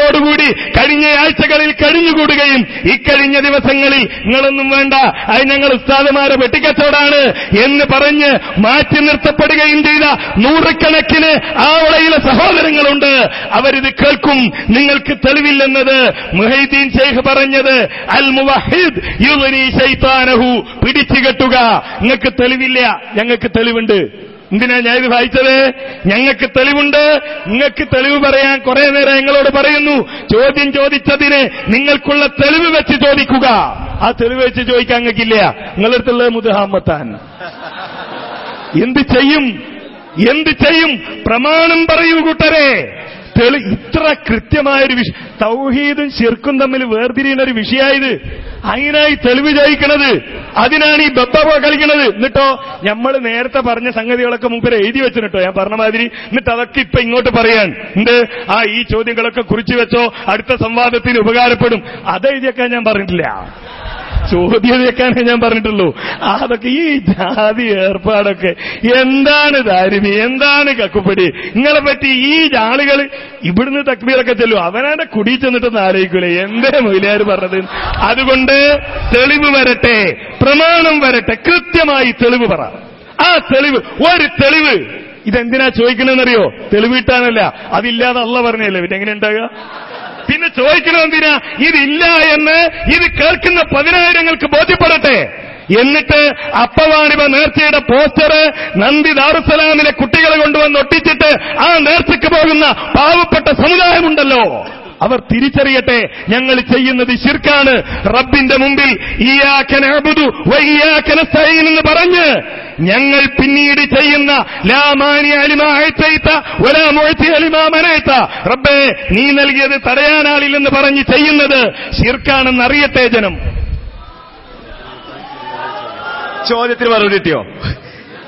കൂട്ടത്തോടുകൂടി കഴിഞ്ഞ ആഴ്ചകളിൽ കഴിഞ്ഞുകൂടുകയും ഇക്കഴിഞ്ഞ ദിവസങ്ങളിൽ നിങ്ങളൊന്നും വേണ്ട. അത് ഞങ്ങൾ ഉസ്താദമാരെ വെട്ടിക്കച്ചവടാണ് എന്ന് പറഞ്ഞ് മാറ്റി നിർത്തപ്പെടുകയും ചെയ്ത നൂറുകണക്കിന് ആവളയിലെ സഹോദരങ്ങളുണ്ട്. അവരിത് കേൾക്കും. നിങ്ങൾക്ക് തെളിവില്ലെന്നത് മുഹൈദീൻ ഷെയ്ഖ് പറഞ്ഞത് അൽ മുവഹിദ് യുവനി ശൈത്താനഹു പിടിച്ചുകെട്ടുക. നിങ്ങൾക്ക് തെളിവില്ല. ഞങ്ങൾക്ക് തെളിവുണ്ട്. എന്തിനാ ഞാൻ വായിച്ചത്? ഞങ്ങൾക്ക് തെളിവുണ്ട്. നിങ്ങൾക്ക് തെളിവ് പറയാൻ കുറെ നേരം ഞങ്ങളോട് പറയുന്നു. ചോദ്യം ചോദിച്ചതിന് നിങ്ങൾക്കുള്ള തെളിവ് വെച്ച് ചോദിക്കുക. ആ തെളിവ് വെച്ച് ചോദിക്കാൻ നിങ്ങൾക്കില്ല നിങ്ങളടുത്തുള്ളത് മുദ്ഹാമത്താൻ എന്ത് ചെയ്യും? എന്ത് ചെയ്യും? പ്രമാണം പറയൂ കൂട്ടരെ. തെളി ഇത്ര കൃത്യമായൊരു വിഷയം തൗഹീദും ശിർക്കും തമ്മിൽ വേർതിരിയുന്ന ഒരു വിഷയമായത് അതിനായി തെളിവ് ചോദിക്കണത്. അതിനാണ് ഈ ബബ്ബ കളിക്കണത്. എന്നിട്ടോ നമ്മൾ നേരത്തെ പറഞ്ഞ സംഗതികളൊക്കെ മുമ്പ് എഴുതി വെച്ചിട്ടോ ഞാൻ പറഞ്ഞ മാതിരി എന്നിട്ട് അതൊക്കെ ഇപ്പൊ ഇങ്ങോട്ട് പറയാൻ. എന്ത്? ആ ഈ ചോദ്യങ്ങളൊക്കെ കുറിച്ച് വെച്ചോ അടുത്ത സംവാദത്തിന് ഉപകാരപ്പെടും. അതെഴുതിയൊക്കെ ഞാൻ പറഞ്ഞിട്ടില്ല. ചോദ്യം ഞാൻ പറഞ്ഞിട്ടുള്ളൂ. അതൊക്കെ ഈ ജാതി ഏർപ്പാടൊക്കെ എന്താണ് ദാരിമി എന്താണ് കക്കുപ്പടി നിങ്ങളെ പറ്റി ഈ ആളുകൾ ഇവിടുന്ന് തക്ബീറൊക്കെ ചെല്ലും. അവനാന്റെ കുടി ചെന്നിട്ടൊന്ന് ആലോചിക്കൂലേ? എന്തേ മൊയിലാര് പറഞ്ഞത്? അതുകൊണ്ട് തെളിവ് വരട്ടെ പ്രമാണം വരട്ടെ കൃത്യമായി തെളിവ് പറ. ആ തെളിവ് ഒരു തെളിവ്. ഇതെന്തിനാ ചോദിക്കണമെന്നറിയോ തെളിവിട്ടാനല്ല അതില്ലാതെ അല്ല പറഞ്ഞല്ലേ പിന്നെ എങ്ങനെ ഉണ്ടാകുക പിന്നെ ചോദിക്കണം എന്തിനാ? ഇതില്ല എന്ന് ഇത് കേൾക്കുന്ന പതിനായിരങ്ങൾക്ക് ബോധ്യപ്പെടട്ടെ. എന്നിട്ട് അപ്പവാണിവ നേർച്ചയുടെ പോസ്റ്റർ നന്ദി ദാറുസലാമിലെ കുട്ടികളെ കൊണ്ടുവന്ന് ഒട്ടിച്ചിട്ട് ആ നേർച്ചയ്ക്ക് പോകുന്ന പാവപ്പെട്ട സമുദായമുണ്ടല്ലോ. അവർ തിരിച്ചറിയട്ടെ ഞങ്ങൾ ചെയ്യുന്നത് ശിർക്കാണ്. റബ്ബിന്റെ മുമ്പിൽ എന്ന് പറഞ്ഞ് ഞങ്ങൾ പിന്നീട് ചെയ്യുന്ന ലാമാനി അലിമ അഴ്ത്തയിത്ത മനയത്ത റബ്ബേ നീ നൽകിയത് തടയാനാളില്ലെന്ന് പറഞ്ഞ് ചെയ്യുന്നത് ശിർക്കാണെന്ന് അറിയട്ടെ ജനം. ചോദ്യത്തിന് മറുപടി കിട്ടിയോ?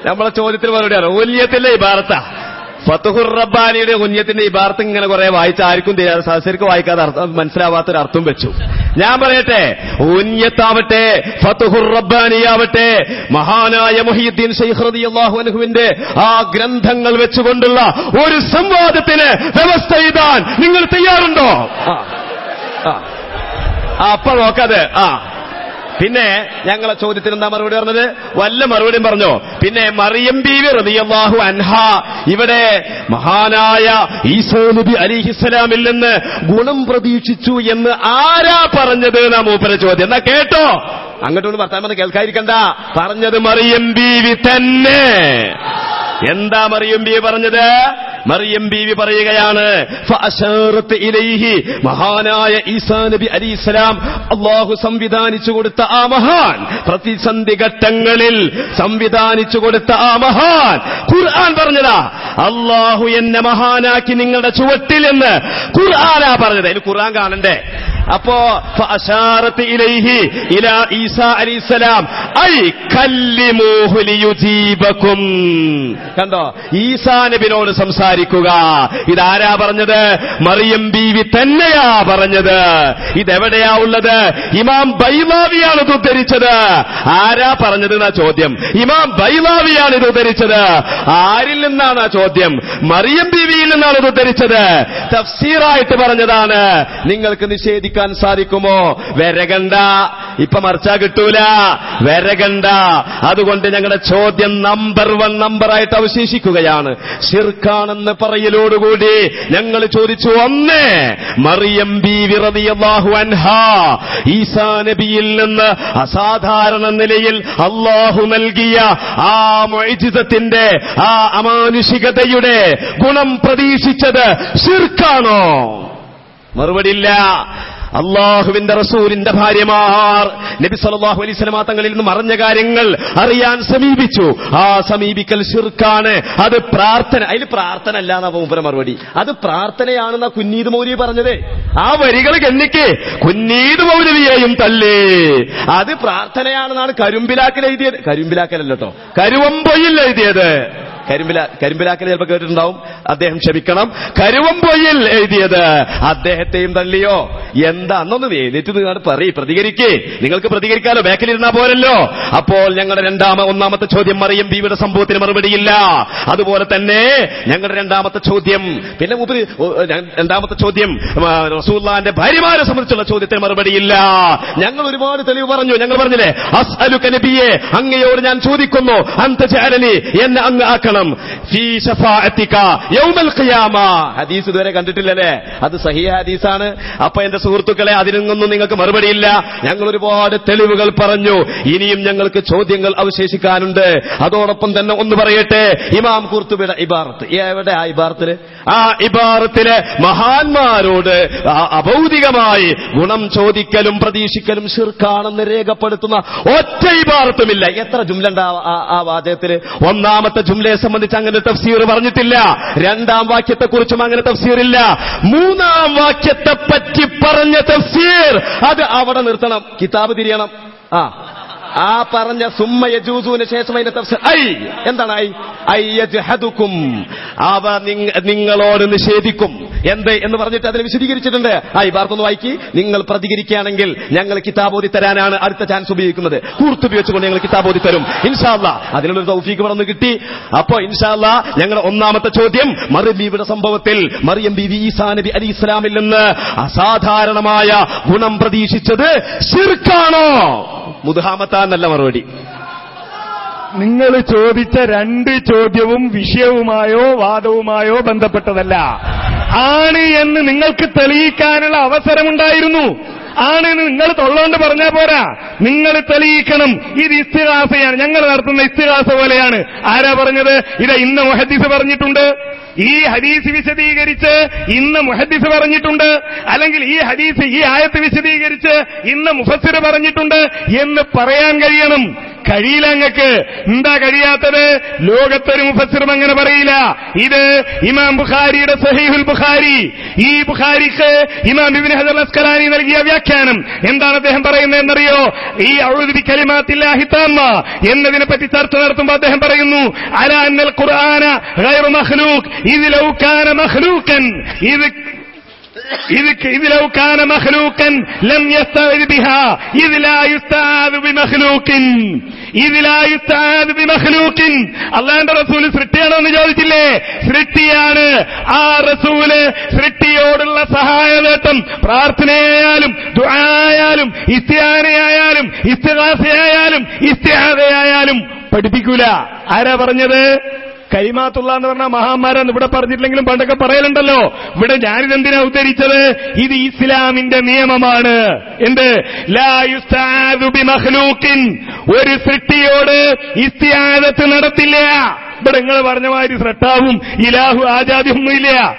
നമ്മളെ ചോദ്യത്തിന് മറുപടി അറിയാം? ഉല്യത്തിന്റെ ഇബാറത്ത ഫത്തുഹുർ റബ്ബാനിയുടെ കുഞ്ഞത്തിന്റെ ഇബാർത്ത് ഇങ്ങനെ കുറെ വായിച്ച ആർക്കും തീരാതെ വായിക്കാതെ മനസ്സിലാവാത്തൊരു അർത്ഥം വെച്ചു. ഞാൻ പറയട്ടെ ഉന്യത്താവട്ടെ ഫത്തുഹുർ റബ്ബാനിയാവട്ടെ മഹാനായ മുഹിയുദ്ദീൻ ഷെയ്ഖ് റളിയല്ലാഹു അൻഹുവിന്റെ ആ ഗ്രന്ഥങ്ങൾ വെച്ചുകൊണ്ടുള്ള ഒരു സംവാദത്തിന് വ്യവസ്ഥ ചെയ്താൻ നിങ്ങൾ തയ്യാറുണ്ടോ? അപ്പൊ നോക്കാതെ ആ. പിന്നെ ഞങ്ങളെ ചോദ്യത്തിന് എന്താ മറുപടി പറഞ്ഞത്? വല്ല മറുപടിയും പറഞ്ഞു? പിന്നെ മറിയം ബീവി റളിയല്ലാഹു അൻഹ ഇവിടെ മഹാനായ ഈസോ നബി അലിഹിസ്സലാമിൽ നിന്ന് ഗുണം പ്രതീക്ഷിച്ചു എന്ന് ആരാ പറഞ്ഞത് എന്നാ മൂപ്പര ചോദ്യം? എന്നാ കേട്ടോ? അങ്ങോട്ടൊന്ന് വന്ന് കേൾക്കാതിരിക്കണ്ട. പറഞ്ഞത് മറിയം ബീവി തന്നെ. എന്താ മറിയം ബീവി പറഞ്ഞത്? മറിയം ബീവി പറയുകയാണ് മഹാനായ ഈസാ നബി അലി ഇസ്ലാം അള്ളാഹു സംവിധാനിച്ചു കൊടുത്ത ആ മഹാൻ പ്രതിസന്ധി ഘട്ടങ്ങളിൽ സംവിധാനിച്ചു കൊടുത്ത ആ മഹാൻ. ഖുർആൻ പറഞ്ഞതാ അള്ളാഹു എന്നെ മഹാനാക്കി നിങ്ങളുടെ ചുവട്ടിൽ എന്ന് ഖുർആനാ പറഞ്ഞത്. അതിന് ഖുർആൻ കാണണ്ടേ? അപ്പോ ഇലൈഹി ഇലാ ഈസാ കണ്ടോ? ഈസാ നബിനോട് സംസാരിക്കുക. ഇതാരാ പറഞ്ഞത്? മറിയം ബീവി തന്നെയാ പറഞ്ഞത്. ഇതെവിടെയാ ഉള്ളത്? ഇമാം ബൈവാവിയാണ് ഇത് ഉദ്ധരിച്ചത്. ആരാ പറഞ്ഞത് എന്നാ ചോദ്യം? ഇമാം ബൈവാവിയാണ് ഇത് ഉദ്ധരിച്ചത്. ആരിൽ നിന്നാണ് ആ ചോദ്യം? മറിയം ബീവിയിൽ നിന്നാണ് ഇത് ഉദ്ധരിച്ചത്. തഫ്സീറായിട്ട് പറഞ്ഞതാണ്. നിങ്ങൾക്ക് നിഷേധിക്കാൻ സാധിക്കുമോ? വരകണ്ട ഇപ്പൊ മറിച്ചാ കിട്ടൂല. വരകണ്ട അതുകൊണ്ട് ഞങ്ങളുടെ ചോദ്യം നമ്പർ വൺ നമ്പറായിട്ട് അവശേഷിക്കുകയാണ്. ശിർക്കാണെന്ന് പറയലോടുകൂടി ഞങ്ങൾ ചോദിച്ചു ഒന്ന് മറിയം ബി വിറതിയാഹു അൻഹ ഈസാ നബിയിൽ നിന്ന് അസാധാരണ നിലയിൽ അള്ളാഹു നൽകിയ ആ മൊയ്ജിതത്തിന്റെ ആ അമാനുഷികതയുടെ ഗുണം പ്രതീക്ഷിച്ചത് ഷിർക്കാണോ മറുപടിയില്ല അള്ളാഹുവിന്റെ റസൂലിന്റെ ഭാര്യമാർ നബി സല്ലല്ലാഹു അലൈഹി തങ്ങളിൽ നിന്ന് മറഞ്ഞ കാര്യങ്ങൾ അറിയാൻ സമീപിച്ചു. ആ സമീപിക്കൽ ശിർക്കാണ്. അത് പ്രാർത്ഥന. അതിൽ പ്രാർത്ഥന അല്ല എന്നാ മൂപ്പര മറുപടി. അത് പ്രാർത്ഥനയാണെന്ന കുന്നീത് മൗലവി പറഞ്ഞത്. ആ വരികൾ ഗണ്ണിക്ക് കുന്നീത് മൗലവിയെയും തല്ലേ അത് പ്രാർത്ഥനയാണെന്നാണ് കരുമ്പിലാക്കൽ എഴുതിയത്. കരുമ്പിലാക്കലല്ലോ കരുവമ്പൊയിൽ എഴുതിയത്. കരിമ്പില കരിമ്പിലാക്കൽ ചിലപ്പോൾ കേട്ടിട്ടുണ്ടാവും. അദ്ദേഹം ക്ഷമിക്കണം. കരുവമ്പൊയിൽ എഴുതിയത്. അദ്ദേഹത്തെയും തള്ളിയോ? എന്താ അന്നൊന്ന് എഴുന്നേറ്റ് നിങ്ങൾ പറയും. പ്രതികരിക്കേ. നിങ്ങൾക്ക് പ്രതികരിക്കാലോ? ബാക്കിലിരുന്നാ പോരല്ലോ. അപ്പോൾ ഞങ്ങളുടെ രണ്ടാമ ഒന്നാമത്തെ ചോദ്യം മറിയം ബീവിയുടെ സംഭവത്തിന് മറുപടിയില്ല. അതുപോലെ തന്നെ ഞങ്ങളുടെ രണ്ടാമത്തെ ചോദ്യം പിന്നെ മുപ്പത് രണ്ടാമത്തെ ചോദ്യം റസൂല്ലാന്റെ ഭാര്യമാരെ സംബന്ധിച്ചുള്ള ചോദ്യത്തിന് മറുപടിയില്ല. ഞങ്ങൾ ഒരുപാട് തെളിവ് പറഞ്ഞു. ഞങ്ങൾ പറഞ്ഞില്ലേ അസ്അലുക കനബിയെ അങ്ങയോട് ഞാൻ ചോദിക്കുന്നു അന്ത ചാരലി എന്നെ അങ്ങ് ആക്കണം. ഹദീസ് ഇതുവരെ കണ്ടിട്ടില്ലല്ലേ? അത് സഹിയ ഹദീസാണ്. അപ്പൊ എന്റെ സുഹൃത്തുക്കളെ അതിനൊന്നും നിങ്ങൾക്ക് മറുപടിയില്ല. ഞങ്ങൾ ഒരുപാട് തെളിവുകൾ പറഞ്ഞു. ഇനിയും ഞങ്ങൾക്ക് ചോദ്യങ്ങൾ അവശേഷിക്കാനുണ്ട്. അതോടൊപ്പം തന്നെ ഒന്ന് പറയട്ടെ. ഇമാം കുർത്തുബിയുടെ ഇബാറത്ത്. എവിടെ ആ ഇബാറത്തിൽ? ആ ഇബാറത്തിലെ മഹാന്മാരോട് അഭൗതികമായി ഗുണം ചോദിക്കലും പ്രതീക്ഷിക്കലും ശിർക്കാണെന്ന് രേഖപ്പെടുത്തുന്ന ഒറ്റ ഇബാറത്തുമില്ല. എത്ര ജുംല ആ- ആ- വാചകത്തിൽ ഒന്നാമത്തെ ജുംലയെ സംബന്ധിച്ച് അങ്ങനെ തഫ്സീർ പറഞ്ഞിട്ടില്ല. രണ്ടാം വാക്യത്തെക്കുറിച്ചും അങ്ങനെ തഫ്സീർ ഇല്ല മൂന്നാം വാക്യത്തെ പറ്റി പറഞ്ഞ തഫ്സീർ അത് അവിടെ നിർത്തണം. കിതാബ് തിരിയണം. ആ. ആ പറഞ്ഞ സുമ്മ യജൂസൂന് ശേഷം അതിന്റെ തഫ്സീർ. ഐ! എന്താണ് ഐ? ഐ യജ്ഹദുക്കും. അവ നിങ്ങളോട് നിഷേധിക്കും. എന്ത്? എന്ന് പറഞ്ഞിട്ട് അതിനെ വിശദീകരിച്ചിട്ടുണ്ട്. ആ വാർത്തൊന്ന് വായിക്കി. നിങ്ങൾ പ്രതികരിക്കുകയാണെങ്കിൽ ഞങ്ങൾ കിതാബോധി തരാനാണ് അടുത്ത ചാൻസ് ഉപയോഗിക്കുന്നത്. കൂർത്തുപി വെച്ചുകൊണ്ട് ഞങ്ങൾ കിതാബോധി തരും. ഇൻഷാല്ല അതിനുള്ളൊരു തൗഫീക്ക് പറഞ്ഞു കിട്ടി. അപ്പോ ഇൻഷാല്ല ഞങ്ങളുടെ ഒന്നാമത്തെ ചോദ്യം മറിയം ബീവിയുടെ സംഭവത്തിൽ മറിയം ബിവി ഈസാ നബി അലി ഇസ്ലാമിൽ നിന്ന് അസാധാരണമായ ഗുണം പ്രതീക്ഷിച്ചത് ശിർക്കാണോ? മുതുഹാമത്താന്നല്ല മറുപടി. നിങ്ങൾ ചോദിച്ച രണ്ട് ചോദ്യവും വിഷയവുമായോ വാദവുമായോ ബന്ധപ്പെട്ടതല്ല. ആണ് എന്ന് നിങ്ങൾക്ക് തെളിയിക്കാനുള്ള അവസരമുണ്ടായിരുന്നു. ആണ് എന്ന് നിങ്ങൾ തൊള്ളോണ്ട് പറഞ്ഞാൽ പോരാ. നിങ്ങൾ തെളിയിക്കണം. ഇത് ഇസ്തിഹാസയാണ്. ഞങ്ങൾ നടത്തുന്ന ഇസ്തിഹാസ പോലെയാണ്. ആരാ പറഞ്ഞത്? ഇത് ഇന്ന് മുഹദ്ദിസ് പറഞ്ഞിട്ടുണ്ട്. ഈ ഹദീസ് വിശദീകരിച്ച് ഇന്ന് മുഹദ്ദിസ് പറഞ്ഞിട്ടുണ്ട്. അല്ലെങ്കിൽ ഈ ഹദീസ് ഈ ആയത്ത് വിശദീകരിച്ച് ഇന്ന് മുഫസ്സിർ പറഞ്ഞിട്ടുണ്ട് എന്ന് പറയാൻ കഴിയണം. കഴിയില്ല അങ്ങക്ക്. എന്താ കഴിയാത്തത്? ലോകത്തൊരു മുഫസ്സിറും അങ്ങനെ പറയില്ല. ഇത് ഇമാം ബുഖാരിയുടെ സഹീഹുൽ ബുഖാരി. ഈ ബുഖാരിക്ക് ഇമാം ഇബ്നു ഹജർ അസ്കലാനി നൽകിയ വ്യാഖ്യാനം. എന്താണ് അദ്ദേഹം പറയുന്നത് എന്നറിയോ ഈ ഔദുബി കലിമാത്തില്ലാഹി താമ്മ എന്നതിനെ പറ്റി ചർച്ച നടത്തുമ്പോൾ അദ്ദേഹം പറയുന്നു അല അന്നൽ ഖുർആന മഖ്ലൂഖ് ഇത് ലൗക്കാന മഹ്ലൂക്കൻ ഇത് അള്ളാന്റെ റസൂൽ സൃഷ്ടിയാണോ എന്ന് ചോദിച്ചില്ലേ? സൃഷ്ടിയാണ്. ആ റസൂൽ സൃഷ്ടിയോടുള്ള സഹായ നേട്ടം പ്രാർത്ഥനയായാലും ദുആയായാലും ഇസ്തിയാനയായാലും ഇസ്തിഹാസയായാലും ഇസ്തിഹാദയായാലും പഠിപ്പിക്കൂല. ആരാ പറഞ്ഞത്? കൈമാത്തുള്ള എന്ന് പറഞ്ഞ മഹാന്മാരെന്ന് ഇവിടെ പറഞ്ഞിട്ടില്ലെങ്കിലും പണ്ടൊക്കെ പറയലുണ്ടല്ലോ. ഇവിടെ ഞാനിതെന്തിനാ ഉദ്ധരിച്ചത്? ഇത് ഇസ്ലാമിന്റെ നിയമമാണ്. എന്ത്? ഒരു സൃഷ്ടിയോട് ഇസ്തിയാദത്ത് നടത്തില്ല. ഇവിടെ നിങ്ങൾ പറഞ്ഞ മാതിരി ശ്രട്ടാവും ഇലാഹു ആജാദ്യൊന്നുമില്ല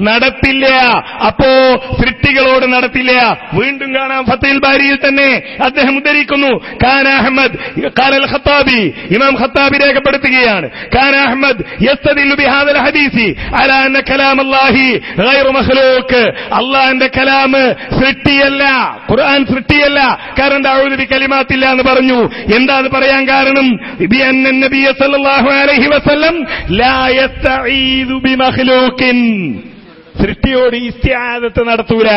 നടത്തില്ല. അപ്പോ സൃഷ്ടികളോട് നടത്തില്ല. വീണ്ടും കാണാം ഫത്തേൽ ബാരിയിൽ തന്നെ അദ്ദേഹം ഉദ്ധരിക്കുന്നു. ഖാൻ അഹമ്മദ് ഖാലൽ ഖത്താബി ഇമാം ഖത്താബി രേഖപ്പെടുത്തുകയാണ്. ഖാൻ അഹമ്മദ് ഹദീസി അലാ കലാം അല്ലാഹി ഗൈറു മഖ്ലൂഖ്. കലാം സൃഷ്ടിയല്ല ഖുർആൻ സൃഷ്ടിയല്ല. കാരണം ദാവൂദ് കലിമാത്തില്ല എന്ന് പറഞ്ഞു. എന്താ അത് പറയാൻ കാരണം? ബി അന്ന നബിയ സല്ലല്ലാഹു അലൈഹി വസല്ലം ലാ ബി സൃഷ്ടിയോട് ഇസ്ത്യാദത്ത് നടത്തൂല.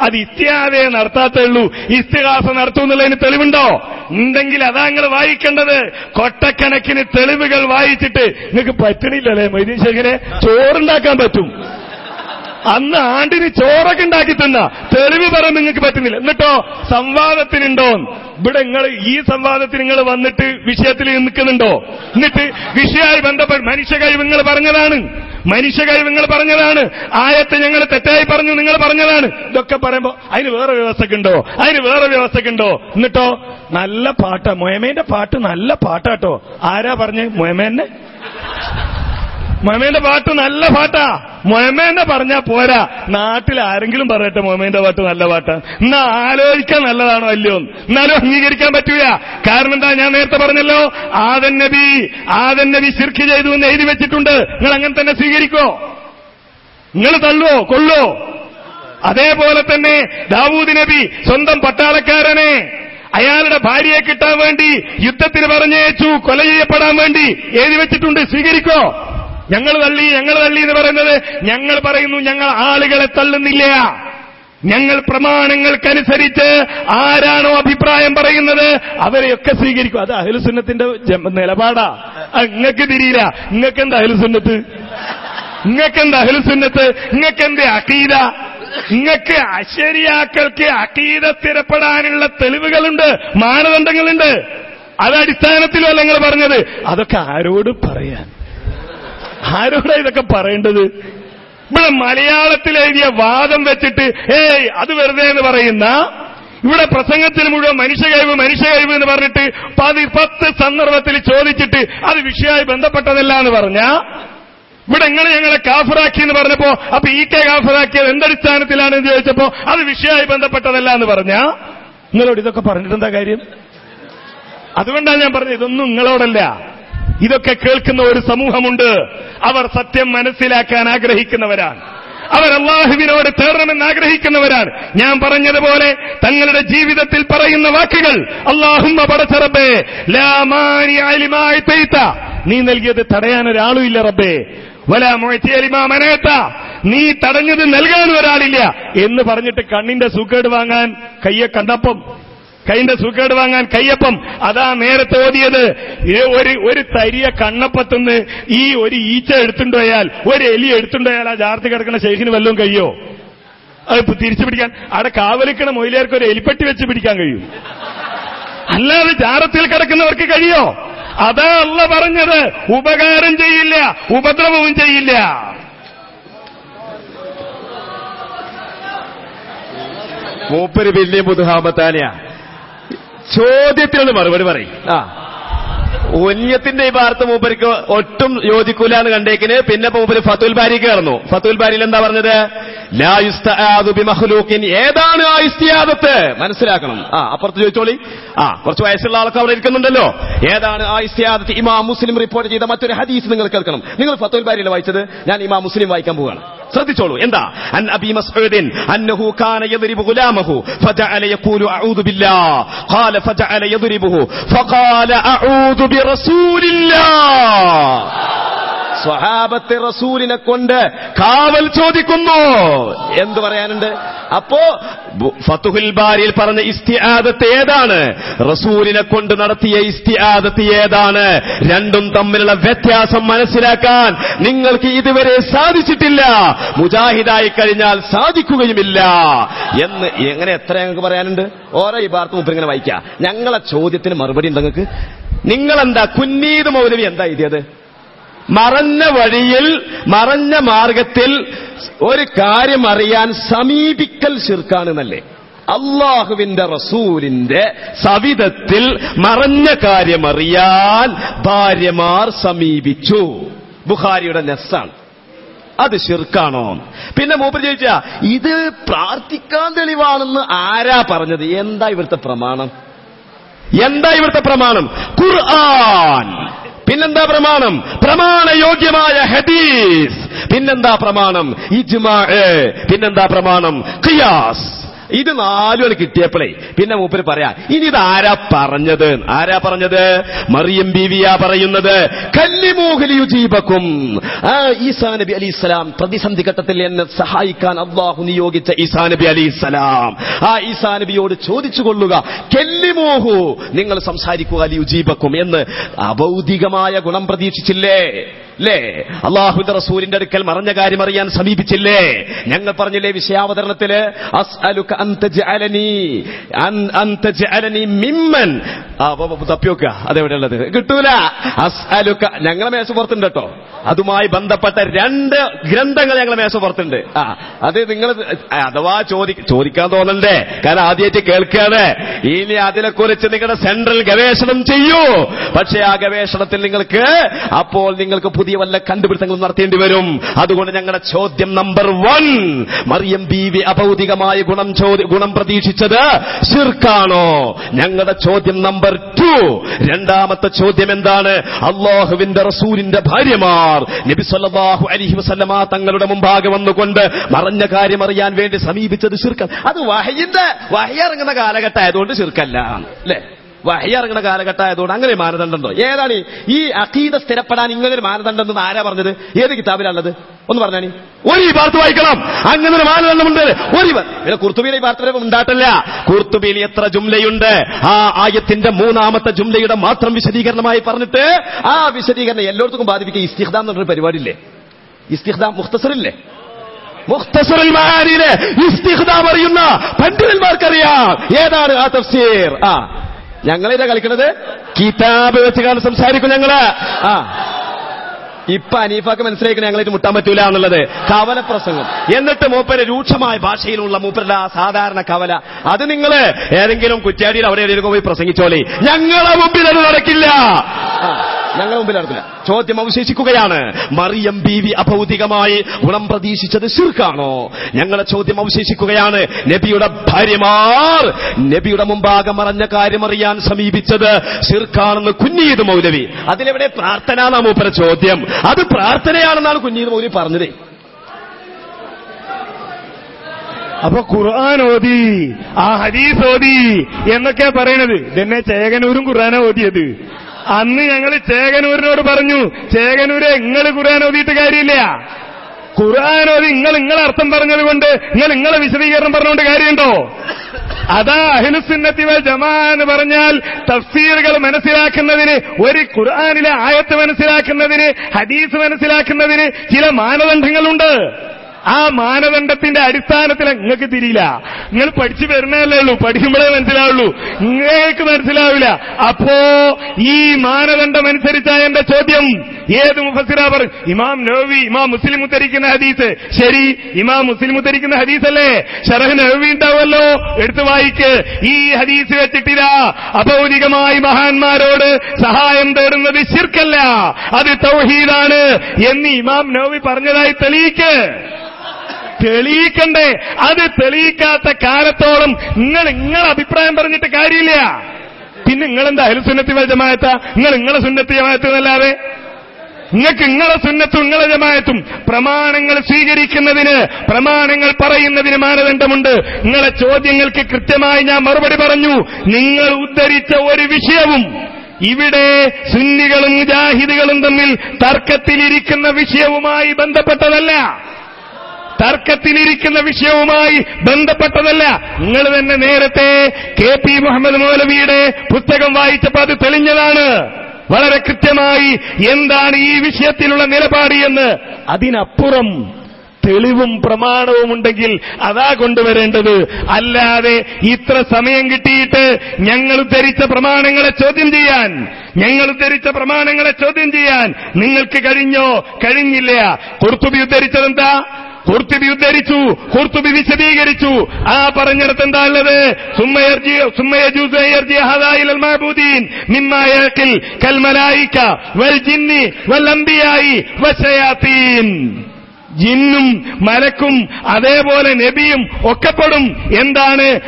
അത് ഇസ്ത്യാദയെ നടത്താത്തേ ഉള്ളൂ. ഇസ്തിഹാസ നടത്തുന്നുള്ളതിന് തെളിവുണ്ടോ? ഉണ്ടെങ്കിൽ അതാ നിങ്ങൾ വായിക്കേണ്ടത്. കൊട്ടക്കണക്കിന് തെളിവുകൾ വായിച്ചിട്ട് നിങ്ങൾക്ക് പറ്റണില്ലല്ലേ മൊയ്തീൻ ശേഖരെ ചോറുണ്ടാക്കാൻ പറ്റും. അന്ന് ആണ്ടിന് ചോറൊക്കെ ഉണ്ടാക്കി തന്ന. തെളിവ് പറയാൻ നിങ്ങൾക്ക് പറ്റുന്നില്ല. എന്നിട്ടോ? സംവാദത്തിനുണ്ടോ? ഇവിടെ നിങ്ങൾ ഈ സംവാദത്തിന് നിങ്ങൾ വന്നിട്ട് വിഷയത്തിൽ നിൽക്കുന്നുണ്ടോ? എന്നിട്ട് വിഷയമായി ബന്ധപ്പെട്ട് മനുഷ്യ കഴിവ് നിങ്ങൾ പറഞ്ഞതാണ്. മനുഷ്യ കഴിവങ്ങൾ പറഞ്ഞതാണ്. ആയത്തെ ഞങ്ങൾ തെറ്റായി പറഞ്ഞു നിങ്ങൾ പറഞ്ഞതാണ്. ഇതൊക്കെ പറയുമ്പോ അതിന് വേറെ വ്യവസ്ഥക്കുണ്ടോ? അതിന് വേറെ വ്യവസ്ഥക്കുണ്ടോ? എന്നിട്ടോ? നല്ല പാട്ടാ. മൊയമേന്റെ പാട്ട് നല്ല പാട്ടാട്ടോ. ആരാ പറഞ്ഞ്? മൊയമേന്നെ മൊയമേന്റെ പാട്ട് നല്ല പാട്ടാ. മൊയമേന്റെ പറഞ്ഞാ പോരാ. നാട്ടിൽ ആരെങ്കിലും പറയട്ടെ മൊഹമ്മേന്റെ പാട്ട് നല്ല പാട്ടാ. എന്നാ ആലോചിക്കാൻ നല്ലതാണോ അല്ലയോ എന്നാലും അംഗീകരിക്കാൻ പറ്റൂല. കാരണം എന്താ? ഞാൻ നേരത്തെ പറഞ്ഞല്ലോ. ആദൻ നബി ആദൻ നബി ശിർക്ക് ചെയ്തു എന്ന് എഴുതി വെച്ചിട്ടുണ്ട്. നിങ്ങൾ അങ്ങനെ തന്നെ സ്വീകരിക്കോ? നിങ്ങൾ തള്ളുവോ? കൊള്ളോ അതേപോലെ തന്നെ ദാവൂദ് നബി സ്വന്തം പട്ടാളക്കാരനെ അയാളുടെ ഭാര്യയെ കിട്ടാൻ വേണ്ടി യുദ്ധത്തിന് പറഞ്ഞയച്ചു കൊല ചെയ്യപ്പെടാൻ വേണ്ടി എഴുതി വെച്ചിട്ടുണ്ട്. സ്വീകരിക്കോ? ഞങ്ങൾ തള്ളി ഞങ്ങൾ തള്ളി എന്ന് പറയുന്നത് ഞങ്ങൾ പറയുന്നു ഞങ്ങൾ ആളുകളെ തള്ളുന്നില്ല. ഞങ്ങൾ പ്രമാണങ്ങൾക്കനുസരിച്ച് ആരാണോ അഭിപ്രായം പറയുന്നത് അവരെയൊക്കെ സ്വീകരിക്കും. അത് അഹലുസുന്നത്തിന്റെ നിലപാടാ. നിങ്ങൾക്ക് തിരിയില്ല. നിങ്ങൾക്ക് എന്താ അഹലുസുന്നത്ത് നിങ്ങൾക്ക് എന്താ അഹലുസുന്നത്ത് നിങ്ങൾക്ക് എന്താ അക്കീത നിങ്ങൾക്ക് അശരിയാക്കൾക്ക് അക്കീത സ്ഥിരപ്പെടാനുള്ള തെളിവുകളുണ്ട് മാനദണ്ഡങ്ങളുണ്ട്. അത് അടിസ്ഥാനത്തിലല്ല നിങ്ങൾ പറഞ്ഞത്. അതൊക്കെ ആരോട് പറയാൻ? ആരോടാ ഇതൊക്കെ പറയേണ്ടത്? ഇവിടെ മലയാളത്തിൽ എഴുതിയ വാദം വെച്ചിട്ട് ഏയ് അത് വെറുതെ എന്ന് പറയുന്ന ഇവിടെ പ്രസംഗത്തിൽ മുഴുവൻ മനുഷ്യ കഴിവ് മനുഷ്യ കഴിവ് എന്ന് പറഞ്ഞിട്ട് പതി പത്ത് സന്ദർഭത്തിൽ ചോദിച്ചിട്ട് അത് വിഷയമായി ബന്ധപ്പെട്ടതല്ല എന്ന് പറഞ്ഞ ഇവിടെ എങ്ങനെ ഞങ്ങളെ കാഫറാക്കി എന്ന് പറഞ്ഞപ്പോ അപ്പൊ ഈ കെ കാഫറാക്കിയത് എന്തടിസ്ഥാനത്തിലാണ് എന്ന് ചോദിച്ചപ്പോ അത് വിഷയമായി ബന്ധപ്പെട്ടതല്ല എന്ന് പറഞ്ഞ നിങ്ങളോട് ഇതൊക്കെ പറഞ്ഞിട്ടെന്താ കാര്യം? അതുകൊണ്ടാണ് ഞാൻ പറഞ്ഞത് ഇതൊന്നും നിങ്ങളോടല്ല. ഇതൊക്കെ കേൾക്കുന്ന ഒരു സമൂഹമുണ്ട്. അവർ സത്യം മനസ്സിലാക്കാൻ ആഗ്രഹിക്കുന്നവരാണ്. അവർ അള്ളാഹുവിനോട് തേടണമെന്ന് ആഗ്രഹിക്കുന്നവരാണ്. ഞാൻ പറഞ്ഞതുപോലെ തങ്ങളുടെ ജീവിതത്തിൽ പറയുന്ന വാക്കുകൾ അള്ളാഹുമ്മ പടച്ചറബേ നീ നൽകിയത് തടയാൻ ഒരാളും ഇല്ല റബ്ബേ. വല മൊഴത്തിയലിമാമനേത്ത നീ തടഞ്ഞത് നൽകാൻ ഒരാളില്ല എന്ന് പറഞ്ഞിട്ട് കണ്ണിന്റെ സൂക്കേട് വാങ്ങാൻ കയ്യെ കണ്ടപ്പം കൈന്റെ സുഖേട് വാങ്ങാൻ കയ്യപ്പം. അതാ നേരത്തെ ഓതിയത്. ഒരു ഒരു തരിയ കണ്ണപ്പത്തുനിന്ന് ഈ ഒരു ഈച്ച എടുത്തുണ്ടോയാൽ ഒരു എലി എടുത്തുണ്ടോയാൽ ആ ജാർത്തി കിടക്കുന്ന ശേഷിന് വല്ലതും കഴിയോ? അത് തിരിച്ചു പിടിക്കാൻ. അവിടെ കാവലിക്കണ മൊയിലേർക്ക് ഒരു എലിപ്പെട്ടി വെച്ച് പിടിക്കാൻ കഴിയും. അല്ലാതെ ജാറത്തിൽ കിടക്കുന്നവർക്ക് കഴിയോ? അതാ അല്ല പറഞ്ഞത്. ഉപകാരം ചെയ്യില്ല ഉപദ്രവവും ചെയ്യില്ല. മൂപ്പര് വലിയ മുതുഹാമത്താനെയാ. ചോദ്യത്തിനൊന്ന് മറുപടി പറയും. ആ. ഒന്യത്തിന്റെ ഈ ഭാരത്ത് മൂപ്പരിക്ക് ഒട്ടും യോജിക്കൂല എന്ന് കണ്ടേക്കിന്. പിന്നെ മൂപ്പര് ഫത്തുൽ ബാരി കയറുന്നു ഫത്തുൽ ബാരിയിൽ എന്താ പറഞ്ഞത്? ഏതാണ് ആ മനസ്സിലാക്കണം. ആ അപ്പുറത്ത് ചോദിച്ചോളി. ആ കുറച്ച് വയസ്സുള്ള ആൾക്ക് അവിടെ ഇരിക്കുന്നുണ്ടല്ലോ. ഏതാണ് ആ ഇസ്തിയാദത്ത്? ഇമാം മുസ്ലിം റിപ്പോർട്ട് ചെയ്ത മറ്റൊരു ഹദീസ് നിങ്ങൾ കേൾക്കണം. നിങ്ങൾ ഫത്തുൽ ബാരിയിൽ വായിച്ചത്? ഞാൻ ഇമാ മുസ്ലിം വായിക്കാൻ പോവുകയാണ് ശ്രദ്ധിച്ചോളൂ. എന്താ? അൻ അബി മസ്ഊദിൻ അന്നഹു കാന യദ്രിബു ഗുലാമഹു ഫജഅല യഖൂലു അഊദു ബില്ലാഹ് ഖാല ഫജഅല യദ്രിബുഹു ഫഖാല അഊദു ബിറസൂലില്ലാഹ് സ്വഹാബത്തെ റസൂലിനെ കൊണ്ട് കാവൽ ചോദിക്കുന്നു. എന്ത് പറയാനുണ്ട്? അപ്പോ ഫത്തുഹുൽ ബാരിയിൽ പറഞ്ഞ ഇസ്തിആദത്ത് ഏതാണ്? റസൂലിനെ കൊണ്ട് നടത്തിയ ഇസ്തിആദത്ത് ഏതാണ്? രണ്ടും തമ്മിലുള്ള വ്യത്യാസം മനസ്സിലാക്കാൻ നിങ്ങൾക്ക് ഇതുവരെ സാധിച്ചിട്ടില്ല. മുജാഹിദായി കഴിഞ്ഞാൽ സാധിക്കുകയുമില്ല. എന്ന് എങ്ങനെ എത്ര ഞങ്ങൾക്ക് പറയാനുണ്ട്? ഓരോ ഈ വാർത്ത മുമ്പ് ഇങ്ങനെ വായിക്കാം. ഞങ്ങളെ ചോദ്യത്തിന് മറുപടി ഉണ്ട് നിങ്ങൾക്ക്? നിങ്ങളെന്താ കുന്നീത് മൗലവി എന്താ എഴുതിയത്? മറഞ്ഞ വഴിയിൽ മറഞ്ഞ മാർഗത്തിൽ ഒരു കാര്യം അറിയാൻ സമീപിക്കൽ ശിർക്കാണെന്നല്ലേ? അള്ളാഹുവിന്റെ റസൂലിന്റെ സവിധത്തിൽ മറഞ്ഞ കാര്യമറിയാൻ ഭാര്യമാർ സമീപിച്ചു. ബുഖാരിയുടെ നെസ്സാണ്. അത് ശിർക്കാണോ? പിന്നെ മൂപ്പർ ചോദിച്ച ഇത് പ്രാർത്ഥിക്കാൻ തെളിവാണെന്ന് ആരാ പറഞ്ഞത്? എന്താ ഇവിടുത്തെ പ്രമാണം? എന്താ ഇവിടുത്തെ പ്രമാണം? ഖുർആൻ. പിന്നെന്താ പ്രമാണം? പ്രമാണയോഗ്യമായ ഹദീസ്. പിന്നെന്താ പ്രമാണം? ഇജ്മാ പിന്നെന്താ പ്രമാണം? ഖിയാസ്. ഇത് നാലും കിട്ടിയപ്പോഴേ പിന്നെ മൂപ്പര് പറയാ ഇനി ഇത് ആരാ പറഞ്ഞത്? ആരാ പറഞ്ഞത്? മറിയം ബീവിയാ പറയുന്നത് കല്ലിമോഹലിയുജീബക്കും ഈസാ നബി അലി ഇസ്ലാം പ്രതിസന്ധി ഘട്ടത്തിൽ എന്നെ സഹായിക്കാൻ അള്ളാഹു നിയോഗിച്ച ഈസാ നബി അലി ഇസ്ലാം ആ ഈസാ നബിയോട് ചോദിച്ചു കൊള്ളുക കെല്ലിമോഹു നിങ്ങൾ സംസാരിക്കുക അലിയുജീബക്കും എന്ന് അഭൗതികമായ ഗുണം പ്രതീക്ഷിച്ചില്ലേ? അല്ലേ അള്ളാഹുദ് റസൂലിന്റെ അടുക്കൽ മറഞ്ഞ കാര്യം അറിയാൻ സമീപിച്ചില്ലേ? ഞങ്ങൾ പറഞ്ഞില്ലേ വിഷയാവതരണത്തിൽ അതെവിടെയുള്ളത് അതെവിടെ ഉള്ളത് കിട്ടൂല. അസ്അലുക്ക ഞങ്ങളെ മേശപ്പുറത്തുണ്ട് കേട്ടോ. അതുമായി ബന്ധപ്പെട്ട രണ്ട് ഗ്രന്ഥങ്ങൾ ഞങ്ങളെ മേശപ്പുറത്തുണ്ട്. ആ അത് നിങ്ങൾ അഥവാ ചോദി ചോദിക്കാൻ തോന്നണ്ടേ? കാരണം ആദ്യമായിട്ട് കേൾക്കുകയാണ്. ഇനി അതിനെക്കുറിച്ച് നിങ്ങളുടെ സെൻട്രൽ ഗവേഷണം ചെയ്യൂ. പക്ഷേ ആ ഗവേഷണത്തിൽ നിങ്ങൾക്ക് അപ്പോൾ നിങ്ങൾക്ക് പുതിയ വല്ല കണ്ടുപിടുത്തങ്ങളും നടത്തേണ്ടി വരും. അതുകൊണ്ട് ഞങ്ങളുടെ ചോദ്യം നമ്പർ വൺ മറിയം ബീവി അഭൗതികമായ ഗുണം ഗുണം പ്രതീക്ഷിച്ചത് ശിർക്കാണോ? ഞങ്ങളുടെ ചോദ്യം നമ്പർ ടു. രണ്ടാമത്തെ ചോദ്യം എന്താണ്? അള്ളാഹുവിന്റെ റസൂലിന്റെ ഭാര്യമാർ നബിസ്വല്ലാഹു അലിഹി വസല്ലമ തങ്ങളുടെ മുമ്പാകെ വന്നുകൊണ്ട് മറഞ്ഞ കാര്യം അറിയാൻ വേണ്ടി സമീപിച്ചത് ശിർക്ക അത് വഹയിന്റെ വഹയിറങ്ങുന്ന കാലഘട്ടം ആയതുകൊണ്ട് ശിർക്കല്ല. അല്ലേ? വഹി ഇറങ്ങുന്ന കാലഘട്ടമായതുകൊണ്ട് അങ്ങനെ മാനദണ്ഡമുണ്ടോ? മാനദണ്ഡം ഉണ്ടോ ഏതാണ് ഈ- അഖീദ സ്ഥിരപ്പെടാൻ ഇങ്ങനെ ഒരു മാനദണ്ഡം എന്ന് ആരാ പറഞ്ഞത്? ഏത് കിതാബിലാണുള്ളത്? ഒന്ന് പറഞ്ഞാണി. ഒരു ഈ വാർത്ത വായിക്കണം. അങ്ങനെ ഒരു മാനദണ്ഡമുണ്ട് ഒരു പിന്നെ കുർത്തുബിയിലെ ഈ വാർത്ത ഉണ്ടായിട്ടില്ല. കുർത്തുബിയിൽ എത്ര ജുംലയുണ്ട്? ആ ആയത്തിന്റെ മൂന്നാമത്തെ ജുംലയുടെ മാത്രം വിശദീകരണമായി പറഞ്ഞിട്ട് ആ വിശദീകരണം എല്ലായിടത്തും ബാധിപ്പിക്കുക. ഇസ്തിഹ്ദാം എന്ന് പറഞ്ഞൊരു പരിപാടിയില്ലേ? ഇസ്തിഹ്ദാം മുഖ്തസറില്ലേ? മുഖ്തസറിൽ അറിയുന്ന പണ്ഡിതന്മാർക്കറിയാം. ഏതാണ് ആ തഫ്സീർ? ആ ഞങ്ങളിതാ കളിക്കണത്? കിതാബ് വെച്ച് സംസാരിക്കും ഞങ്ങൾ. ആ. ഇപ്പൊ അനീഫാക്ക് മനസ്സിലാക്കണം ഞങ്ങളായിട്ട് മുട്ടാൻ പറ്റൂല എന്നുള്ളത്. കവല പ്രസംഗം. എന്നിട്ട് മൂപ്പര് രൂക്ഷമായ ഭാഷയിലുള്ള മൂപ്പരുടെ ആ സാധാരണ കവല. അത് നിങ്ങൾ ഏതെങ്കിലും കുറ്റാടിയിൽ അവിടെ എവിടെയെങ്കിലും പോയി പ്രസംഗിച്ചോളി. ഞങ്ങളെ മുമ്പിൽ അത് നടക്കില്ല ആ, ഞങ്ങളെ മുമ്പിൽ നടത്തില്ല ചോദ്യം അവശേഷിക്കുകയാണ്. മറിയം ബീവി അഭൗതികമായി ഗുണം പ്രതീക്ഷിച്ചത് ശിർക്കാണോ? ഞങ്ങളെ ചോദ്യം അവശേഷിക്കുകയാണ്. നബിയുടെ ഭാര്യമാർ നബിയുടെ മുമ്പാകെ മറഞ്ഞ കാര്യം അറിയാൻ സമീപിച്ചത് ശിർക്കാണെന്ന് കുഞ്ഞീത് മൗലവി. അതിലെവിടെ പ്രാർത്ഥന എന്നാ മൂപ്പര ചോദ്യം? അത് പ്രാർത്ഥനയാണെന്നാണ് കുഞ്ഞീത് മൗലവി പറഞ്ഞത്. അപ്പൊ ഖുർആൻ ഓതി ആ ഹദീസ് ഓതി എന്നൊക്കെയാ പറയണത്. ഇതെന്നെ ചേകനൂരും ഖുർആന ഓതിയത്. അന്ന് ഞങ്ങൾ ചേകനൂരിനോട് പറഞ്ഞു ചേകനൂരെ നിങ്ങൾ ഖുർആൻ ഓതിയിട്ട് കാര്യമില്ല. ഖുർആൻ ഓതി നിങ്ങൾ നിങ്ങളെ അർത്ഥം പറഞ്ഞത് കൊണ്ട് നിങ്ങൾ നിങ്ങളെ വിശദീകരണം പറഞ്ഞുകൊണ്ട് കാര്യമുണ്ടോ? അതാ അഹിലുസുന്നത്തി ജമാ എന്ന് പറഞ്ഞാൽ തഫ്സീറുകൾ മനസ്സിലാക്കുന്നതിന് ഒരു ഖുർആനിലെ ആയത്ത് മനസ്സിലാക്കുന്നതിന് ഹദീസ് മനസ്സിലാക്കുന്നതിന് ചില മാനദണ്ഡങ്ങളുണ്ട്. ആ മാനദണ്ഡത്തിന്റെ അടിസ്ഥാനത്തിൽ നിങ്ങൾക്ക് തിരിയില്ല. നിങ്ങൾ പഠിച്ചു വരുന്നതല്ലേ ഉള്ളൂ. പഠിക്കുമ്പോഴേ മനസ്സിലാവുള്ളൂ. നിങ്ങൾക്ക് മനസ്സിലാവില്ല. അപ്പോ ഈ മാനദണ്ഡം അനുസരിച്ചായ എന്റെ ചോദ്യം. ഏത് മുഫസിറ പറയും ഇമാം നോവി ഇമാം മുസ്ലിം ഉദ്ധരിക്കുന്ന ഹദീസ്. ശരി ഇമാം മുസ്ലിം ഉദ്ധരിക്കുന്ന ഹദീസല്ലേ? ഷറഹ് നോവി ഉണ്ടാവുമല്ലോ. എടുത്തു വായിക്ക്. ഈ ഹദീസ് വെച്ചിട്ടില്ല. അഭൗതികമായി മഹാന്മാരോട് സഹായം തേടുന്നത് ശിർക്കല്ല. അത് തൗഹീദാണ്. എന്ന് ഇമാം നോവി പറഞ്ഞതായി തെളിയിക്ക്. തെളിയിക്കണ്ടേ. അത് തെളിയിക്കാത്ത കാലത്തോളം നിങ്ങൾ നിങ്ങളെ അഭിപ്രായം പറഞ്ഞിട്ട് കാര്യമില്ല. പിന്നെ നിങ്ങളെന്താ അഹലുസുന്നത്തി വൽ വജമായത്ത നിങ്ങൾ നിങ്ങളെ സുന്നത്തി എന്നല്ലാതെ? നിങ്ങൾക്ക് നിങ്ങളെ സുന്നത്തും നിങ്ങളെ ജമായത്തും പ്രമാണങ്ങൾ സ്വീകരിക്കുന്നതിന് പ്രമാണങ്ങൾ പറയുന്നതിന് മാനദണ്ഡമുണ്ട്. നിങ്ങളെ ചോദ്യങ്ങൾക്ക് കൃത്യമായി ഞാൻ മറുപടി പറഞ്ഞു. നിങ്ങൾ ഉദ്ധരിച്ച ഒരു വിഷയവും ഇവിടെ സുന്നികളും ജാഹിദുകളും തമ്മിൽ തർക്കത്തിലിരിക്കുന്ന വിഷയവുമായി ബന്ധപ്പെട്ടതല്ല. തർക്കത്തിലിരിക്കുന്ന വിഷയവുമായി ബന്ധപ്പെട്ടതല്ല. നിങ്ങൾ തന്നെ നേരത്തെ കെ പി മുഹമ്മദ് മൗലവിയുടെ പുസ്തകം വായിച്ചപ്പോൾ അത് തെളിഞ്ഞതാണ്. വളരെ കൃത്യമായി എന്താണ് ഈ വിഷയത്തിലുള്ള നിലപാട് എന്ന്. അതിനപ്പുറം തെളിവും പ്രമാണവും ഉണ്ടെങ്കിൽ അതാ കൊണ്ടുവരേണ്ടത്. അല്ലാതെ ഇത്ര സമയം കിട്ടിയിട്ട് ഞങ്ങൾ ഉദ്ധരിച്ച പ്രമാണങ്ങളെ ചോദ്യം ചെയ്യാൻ ഞങ്ങൾ ഉദ്ധരിച്ച പ്രമാണങ്ങളെ ചോദ്യം ചെയ്യാൻ നിങ്ങൾക്ക് കഴിഞ്ഞോ? കഴിഞ്ഞില്ല. കുർത്തുബി ഉദ്ധരിച്ചതെന്താ? കുർത്തുബി ഉദ്ധരിച്ചു കുർത്തുബി വിശദീകരിച്ചു. ആ പറഞ്ഞിടത്ത് എന്താ ഉള്ളത്? ജിന്നും മലക്കും അതേപോലെ നബിയും ഒക്കെപ്പെടും. എന്താണ്?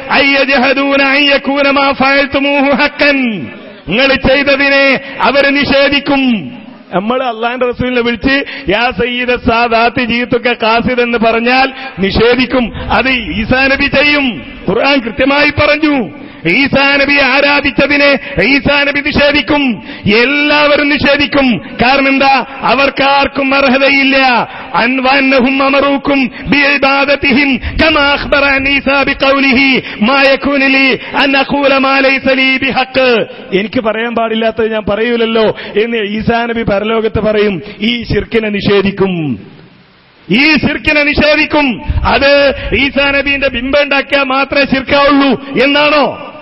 നിങ്ങൾ ചെയ്തതിനെ അവർ നിഷേധിക്കും. നമ്മൾ അള്ളാഹിന്റെ റസൂലിനെ വിളിച്ച് യാ സയ്യിദ സാദാത്ത് ജീത്തൊക്കെ കാസിദ് എന്ന് പറഞ്ഞാൽ നിഷേധിക്കും. അത് ഈസാ നബി ചെയ്യും. ഖുർആൻ കൃത്യമായി പറഞ്ഞു. ഈസാ നബി ആരാധിച്ചതിനെ ഈസാ നബി നിഷേധിക്കും. എല്ലാവരും നിഷേധിക്കും. കാരണം എന്താ? അവർക്കാർക്കും അർഹതയില്ല. അൻവാന്നഹും അമറൂക്കും മാ അൻ അഖൂല മാ ലൈസ ലീ ബിഹഖ്. എനിക്ക് പറയാൻ പാടില്ലാത്തത് ഞാൻ പറയൂലല്ലോ എന്ന് ഈസാ നബി പരലോകത്ത് പറയും. ഈ ശിർക്കിനെ നിഷേധിക്കും. ഈ ശിർക്കിനെ നിഷേധിക്കും. അത് ഈസാ നബീന്റെ ബിംബം ഉണ്ടാക്കിയാൽ മാത്രമേ ശിർക്കാവുള്ളൂ. എന്നാണോ?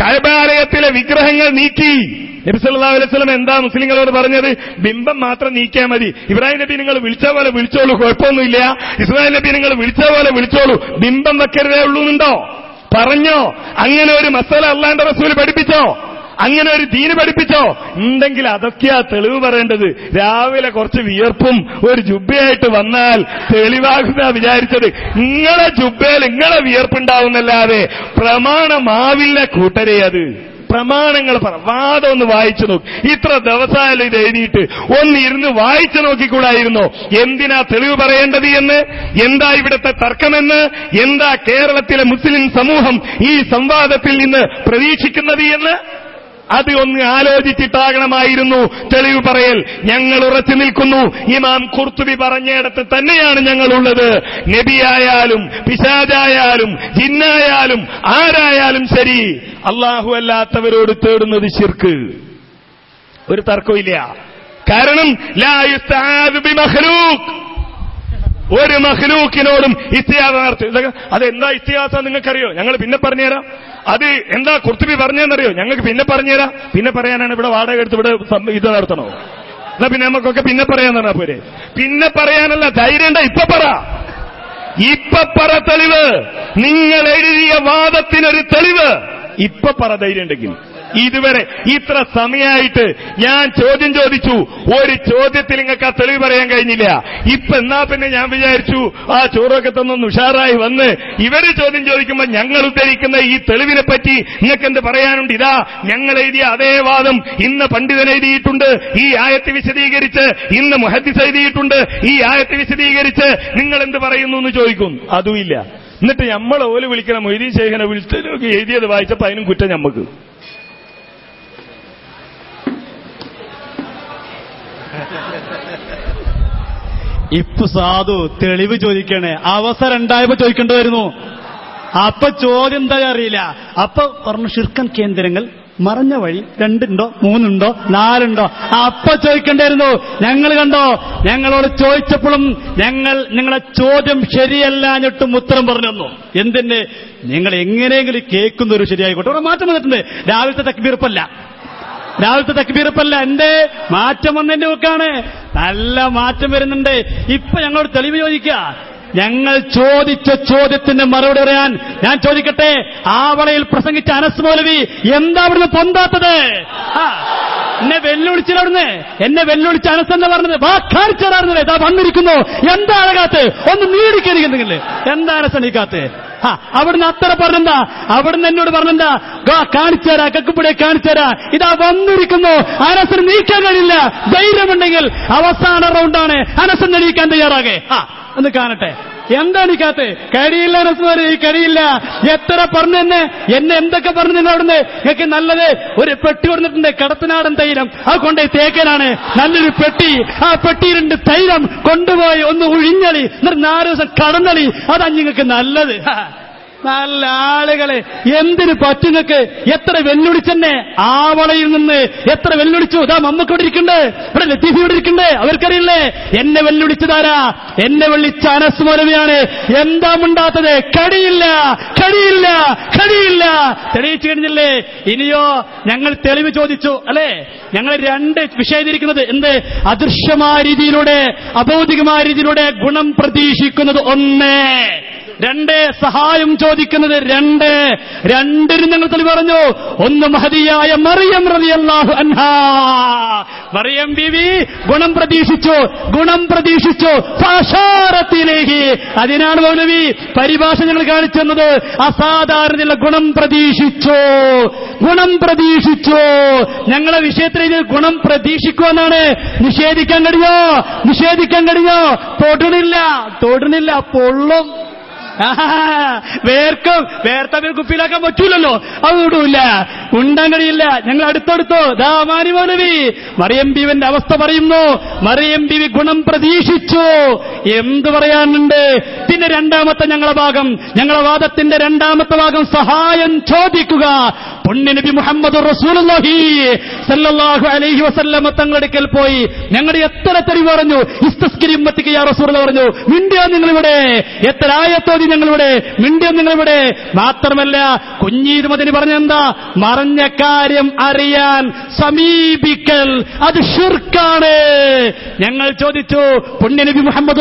കഴബാലയത്തിലെ വിഗ്രഹങ്ങൾ നീക്കി. നബിസല്ലാ അലൈവലം എന്താ മുസ്ലിങ്ങളോട് പറഞ്ഞത്? ബിംബം മാത്രം നീക്കിയാൽ മതി. ഇബ്രാഹിം നബി നിങ്ങൾ വിളിച്ച പോലെ വിളിച്ചോളൂ കുഴപ്പമൊന്നുമില്ല. ഇസ്രായേൽ നബി നിങ്ങൾ വിളിച്ച പോലെ വിളിച്ചോളൂ. ബിംബം വെക്കരുതേ ഉള്ളൂ എന്നുണ്ടോ പറഞ്ഞോ. അങ്ങനെ ഒരു മസാല അള്ളാന്റെ റസൂൽ പഠിപ്പിച്ചോ? അങ്ങനെ ഒരു ദീന് പഠിപ്പിച്ചോ? ഉണ്ടെങ്കിൽ അതൊക്കെയാ തെളിവ് പറയേണ്ടത്. രാവിലെ കുറച്ച് വിയർപ്പും ഒരു ജുബയായിട്ട് വന്നാൽ തെളിവാകുന്ന വിചാരിച്ചത്. നിങ്ങളെ ജുബയിൽ നിങ്ങളെ വിയർപ്പുണ്ടാവുന്നല്ലാതെ പ്രമാണമാവില്ല കൂട്ടരെ അത്. പ്രമാണങ്ങൾ പറ. വാദം ഒന്ന് വായിച്ചു നോക്കി. ഇത്ര ദിവസമായാലും ഇത് എഴുതിയിട്ട് ഒന്ന് ഇരുന്ന് വായിച്ചു നോക്കിക്കൂടായിരുന്നോ? എന്തിനാ തെളിവ് പറയേണ്ടത് എന്ന്? എന്താ ഇവിടുത്തെ തർക്കമെന്ന്? എന്താ കേരളത്തിലെ മുസ്ലിം സമൂഹം ഈ സംവാദത്തിൽ നിന്ന് പ്രതീക്ഷിക്കുന്നത് എന്ന്? അത് ഒന്ന് ആലോചിച്ചിട്ടാകണമായിരുന്നു തെളിവ് പറയൽ. ഞങ്ങൾ ഉറച്ചു നിൽക്കുന്നു. ഇമാം കുർത്തുബി പറഞ്ഞയിടത്ത് തന്നെയാണ് ഞങ്ങളുള്ളത്. നബിയായാലും പിശാജായാലും ജിന്നായാലും ആരായാലും ശരി. അള്ളാഹു അല്ലാത്തവരോട് തേടുന്നത് ശിർക്ക്. ഒരു തർക്കമില്ല കാരണം ലാ ഒരു മഹ്ലൂക്കിനോടും ഇത്തിയാസ നടത്തി. അതെന്താ ഇത്തിയാസ നിങ്ങൾക്കറിയോ? ഞങ്ങൾ പിന്നെ പറഞ്ഞുതരാം. അത് എന്താ കുർത്തുബി പറഞ്ഞതെന്നറിയോ? ഞങ്ങൾക്ക് പിന്നെ പറഞ്ഞുതരാം. പിന്നെ പറയാനാണ് ഇവിടെ വാടക എടുത്ത് ഇവിടെ ഇത് നടത്തണോ? എന്നാ പിന്നെ നമുക്കൊക്കെ പിന്നെ പറയാൻ പറഞ്ഞാ പോരെ. പിന്നെ പറയാനല്ല ധൈര്യം ഉണ്ടോ? ഇപ്പൊ പറ. ഇപ്പൊ പറ തെളിവ്. നിങ്ങൾ എഴുതിയ വാദത്തിനൊരു തെളിവ്. ഇപ്പൊ പറ ധൈര്യം ഉണ്ടെങ്കിൽ. ഇതുവരെ ഇത്ര സമയമായിട്ട് ഞാൻ ചോദ്യം ചോദിച്ചു. ഒരു ചോദ്യത്തിൽ നിങ്ങൾക്ക് ആ തെളിവ് പറയാൻ കഴിഞ്ഞില്ല. ഇപ്പൊ എന്നാ പിന്നെ ഞാൻ വിചാരിച്ചു ആ ചോറൊക്കെ തന്നൊന്ന് ഉഷാറായി വന്ന് ഇവർ ചോദ്യം ചോദിക്കുമ്പോൾ ഞങ്ങൾ ഉദ്ധരിക്കുന്ന ഈ തെളിവിനെ പറ്റി നിങ്ങൾക്ക് എന്ത് പറയാനുണ്ട്? ഇതാ ഞങ്ങൾ എഴുതിയ അതേ വാദം ഇന്ന് പണ്ഡിതൻ എഴുതിയിട്ടുണ്ട് ഈ ആയത്ത് വിശദീകരിച്ച് ഇന്ന് മുഹദ്ദിസ് എഴുതിയിട്ടുണ്ട് ഈ ആയത്ത് വിശദീകരിച്ച് നിങ്ങൾ എന്ത് പറയുന്നു എന്ന് ചോദിക്കും. അതുമില്ല എന്നിട്ട് നമ്മൾ ഓൽ വിളിക്കണം മൊയ്തീൻ ശേഖനെ വിളിച്ച് എഴുതിയത് വായിച്ചപ്പോ അതിനും കുറ്റം ഞമ്മക്ക്. ഇപ്പൊ സാധു തെളിവ് ചോദിക്കണേ. അവസരം ഉണ്ടായപ്പോ ചോദിക്കേണ്ടതായിരുന്നു അപ്പൊ ചോദ്യം എന്താ അറിയില്ല. അപ്പൊ പറഞ്ഞു ഷിർക്കൻ കേന്ദ്രങ്ങൾ മറഞ്ഞ വഴി രണ്ടുണ്ടോ മൂന്നുണ്ടോ നാലുണ്ടോ? അപ്പൊ ചോദിക്കണ്ടായിരുന്നു ഞങ്ങൾ കണ്ടോ? ഞങ്ങളോട് ചോദിച്ചപ്പോഴും ഞങ്ങൾ നിങ്ങളെ ചോദ്യം ശരിയല്ലാഞ്ഞിട്ടും ഉത്തരം പറഞ്ഞു തന്നു. എന്തിന്? നിങ്ങൾ എങ്ങനെയെങ്കിലും കേൾക്കുന്ന ഒരു ശരിയായിക്കോട്ടെ. ഇവിടെ മാറ്റം വന്നിട്ടുണ്ട്. രാവിലത്തെ തക്ബീർപ്പല്ല രാവിലത്തെ തക്ബീർപ്പല്ല എന്റെ മാറ്റം വന്നതിന്റെ ഒക്കാണ് നല്ല മാറ്റം വരുന്നുണ്ട്. ഇപ്പൊ ഞങ്ങളോട് തെളിവ് ചോദിക്കുക. ഞങ്ങൾ ചോദിച്ച ചോദ്യത്തിന്റെ മറുപടി പറയാൻ ഞാൻ ചോദിക്കട്ടെ? ആവളയിൽ പ്രസംഗിച്ച അനസ് മൗലവി എന്താ അവിടുന്ന് പൊന്താത്തത്? എന്നെ വെല്ലുവിളിച്ചില്ല അവിടുന്ന്. എന്നെ വെല്ലുവിളിച്ച അനസ് എന്ന് പറഞ്ഞത് വാ കാണിച്ചതായിരുന്നില്ലേ ഇതാ വന്നിരിക്കുന്നു. എന്താ അഴകാത്ത് ഒന്ന് നീടിക്കരിക്കുന്നില്ലേ എന്താ അനസ് എണീക്കാത്ത് ആ അവിടുന്ന് അത്ര പറഞ്ഞെന്താ? അവിടുന്ന് എന്നോട് പറഞ്ഞെന്താ? കാണിച്ചേരാ കാണിച്ചുതരാ കക്കുപ്പിടെ കാണിച്ചുതരാ ഇതാ വന്നിരിക്കുന്നു. അനസിന് നീക്കാൻ കഴിയില്ല. ധൈര്യമുണ്ടെങ്കിൽ അവസാന റൗണ്ടാണ് അനസൻ നീക്കാൻ തയ്യാറാകെ. ആ ഒന്ന് കാണട്ടെ. എന്താ എണീക്കാത്ത കഴിയില്ല അനസ്മാര് ഈ കഴിയില്ല. എത്ര പറഞ്ഞു എന്നെ? എന്നെ എന്തൊക്കെ പറഞ്ഞു നിങ്ങൾ അവിടുന്ന്? നിങ്ങൾക്ക് നല്ലത് ഒരു പെട്ടി കൊടുത്തിട്ടുണ്ട് കടത്തനാടൻ തൈലം. അത് കൊണ്ടുപോയി തേക്കനാണ്. നല്ലൊരു പെട്ടി. ആ പെട്ടിയിലുണ്ട് തൈലം കൊണ്ടുപോയി ഒന്ന് ഉഴിഞ്ഞളി. എന്നിട്ട് നാല് ദിവസം കടന്നളി. അതാ നിങ്ങൾക്ക് നല്ലത്. നല്ല ആളുകളെ എന്തിനു പറ്റുങ്ങൾക്ക് എത്ര വെല്ലുവിളിച്ചെന്നെ? ആവളയിൽ നിന്ന് എത്ര വെല്ലുവിളിച്ചു? ഇതാ ഇരിക്കണ്ടേ ഇവിടെ ലത്തീഫ് ഇവിടെ ഇരിക്കണ്ടേ അവർക്കറിയില്ലേ? എന്നെ വെല്ലുവിളിച്ചതാരാ എന്നെ വെള്ളിച്ച അനസ് മൗലവിയാണ്. എന്താ മുണ്ടാത്തത്? കഴിയില്ല കഴിയില്ല കഴിയില്ല തെളിയിച്ചു കഴിഞ്ഞില്ലേ? ഇനിയോ ഞങ്ങൾ തെളിവ് ചോദിച്ചു അല്ലെ? ഞങ്ങൾ രണ്ട് വിഷയം ഇരിക്കുന്നത് എന്ത്? അദൃശ്യമായ രീതിയിലൂടെ അഭൗതികമായ രീതിയിലൂടെ ഗുണം പ്രതീക്ഷിക്കുന്നത് ഒന്ന്. രണ്ട് സഹായം ചോദിക്കുന്നത് രണ്ട്. രണ്ടിനും ഞങ്ങൾ തെളിവ് പറഞ്ഞു ഒന്ന് മഹതിയായ മറിയം റളിയല്ലാഹു അൻഹാ. മറിയം ബിവി ഗുണം പ്രതീക്ഷിച്ചു ഗുണം പ്രതീക്ഷിച്ചു. ഫാഷാറത്തിലേഹി. അതിനാണ് മൗലവി പരിഭാഷ ഞങ്ങൾ കാണിച്ചു തന്നത് അസാധാരണയുള്ള ഗുണം പ്രതീക്ഷിച്ചു ഗുണം പ്രതീക്ഷിച്ചു. ഞങ്ങളെ വിഷയത്തിൽ ഇത് ഗുണം പ്രതീക്ഷിക്കുമെന്നാണ് നിഷേധിക്കാൻ കഴിയോ നിഷേധിക്കാൻ കഴിയോ തൊടണില്ല തൊടണില്ല പൊള്ളും. വേർക്കും വേർത്തവർ കുപ്പിയിലാക്കാൻ പറ്റൂലല്ലോ. അത് വിടൂല ഉണ്ടാൻ കഴിയില്ല ഞങ്ങൾ അടുത്തടുത്തോ ദാ മറിയം ബീവന്റെ അവസ്ഥ പറയുന്നു. മറിയം ബീവി ഗുണം പ്രതീക്ഷിച്ചു. എന്ത് പറയാനുണ്ട്? പിന്നെ രണ്ടാമത്തെ ഞങ്ങളെ ഭാഗം. ഞങ്ങളെ വാദത്തിന്റെ രണ്ടാമത്തെ ഭാഗം സഹായം ചോദിക്കുക. പൊണ്ണിനബി നബി മുഹമ്മദ് റസൂലുള്ളാഹി സല്ലല്ലാഹു അലൈഹി വസല്ലമ തങ്ങളടുക്കൽ പോയി. ഞങ്ങളുടെ എത്ര തെറി പറഞ്ഞു? ഇസ്തസ്കിരിമ്മത്തിക്ക് യാ റസൂൽ പറഞ്ഞു മിണ്ടിയോ നിങ്ങളിവിടെ? എത്ര ആയത്തോതി ഞങ്ങളിവിടെ മിണ്ടിയോ നിങ്ങളിവിടെ? മാത്രമല്ല കുഞ്ഞീരുമതിന് പറഞ്ഞെന്താ? മറഞ്ഞ കാര്യം അറിയാൻ സമീപിക്കൽ അത് ഷിർക്കാണ് ഞങ്ങൾ ചോദിച്ചു പുണ്യനബി മുഹമ്മദ്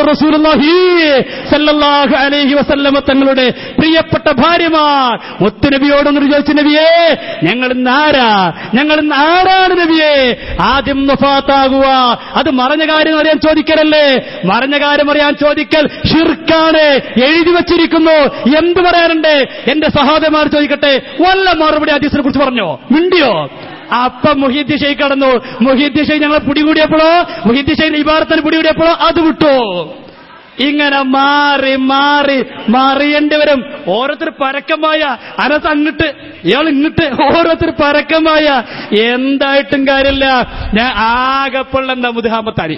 സല്ലല്ലാഹു അലൈഹി വസല്ലമ തങ്ങളുടെ പ്രിയപ്പെട്ട ഭാര്യമാർ. മുത്തുനബിയോടൊന്ന് ചോദിച്ചു നബിയേ ഞങ്ങൾ ആരാ? ഞങ്ങൾ ആരാണ് നബിയേ? ആദ്യം വഫാത്താകുക അത് മറഞ്ഞ കാര്യം അറിയാൻ ചോദിക്കലല്ലേ? മറഞ്ഞ കാര്യം അറിയാൻ ചോദിക്കൽ ഷിർക്കാണ് എഴുതി വച്ചിരിക്കുന്നു. എന്ത് പറയാനുണ്ട്? എന്റെ സഹോദരന്മാർ ചോദിക്കട്ടെ വല്ല മറുപടി അതീസിനെ കുറിച്ച് പറഞ്ഞോ? മിണ്ടിയോ? അപ്പൊ മുഹിദ്ദി ഷെയ് കടന്നു. മുഹിദ്ദി ഷെയ് ഞങ്ങളെ പിടികൂടിയപ്പോഴോ? മുഹിദ് ഷെയ് ഇബാറത്തിന് പിടികൂടിയപ്പോഴോ? അത് വിട്ടോ. ഇങ്ങനെ മാറി മാറി മാറിയേണ്ടി വരും. ഓരോരുത്തർ പരക്കമായ അനസ് അങ്ങട്ട് ഇയാൾ ഇങ്ങട്ട് ഓരോരുത്തർ പരക്കമായ. എന്തായിട്ടും കാര്യമില്ല. ഞാൻ ആകെപ്പൊള്ള മുതുഹാമത്താരി?